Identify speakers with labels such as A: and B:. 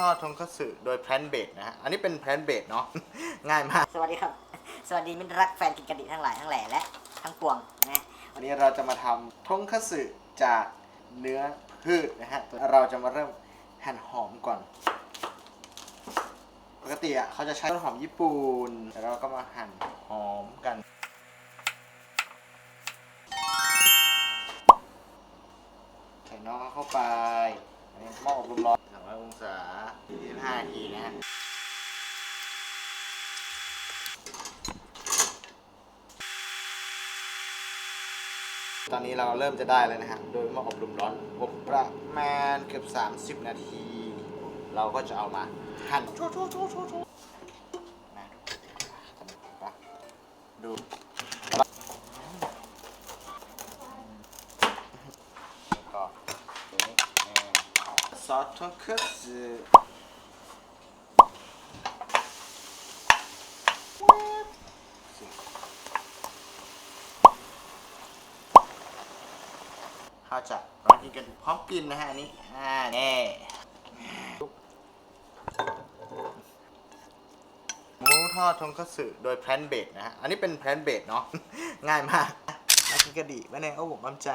A: ทอดทงคัตสึโดยแพลนเบดนะฮะ อันนี้เป็นแพลนเบดเนาะ ง่ายมาก
B: สวัสดีครับ สวัสดีมิตรรักแฟนกินกระดิทั้งหลายทั้งแหล่และทั้งปวงนะ
A: วันนี้เราจะมาทำทงคัตสึจากเนื้อพืชนะฮะ เราจะมาเริ่มหั่นหอมก่อน ปกติอะเขาจะใช้ต้นหอมญี่ปุ่นแต่เราก็มาหั่นหอมกันใส่น้องเข้าไปหม้ออบลมร้อน300องศา25 นาทีนะฮะตอนนี้เราเริ่มจะได้แล้วนะฮะ โดยหม้ออบลมร้อนอบประมาณเกือบ 30 นาที เราก็จะเอามาหั่นชว์โชว์โชว์โชว์โชว์มาดูแล้วก็ตัวนี้เอ่อซอสทงคัตสึ ข้าจะมากินกันพร้อมกินนะฮะอันนี้อ่าแน่หมูทอดทงคัตสึโดยแพลนเบดนะฮะ อันนี้เป็นแพลนเบดเนาะ ง่ายมากมากินกระดิไว้ในโอ้ผมมั่นใจ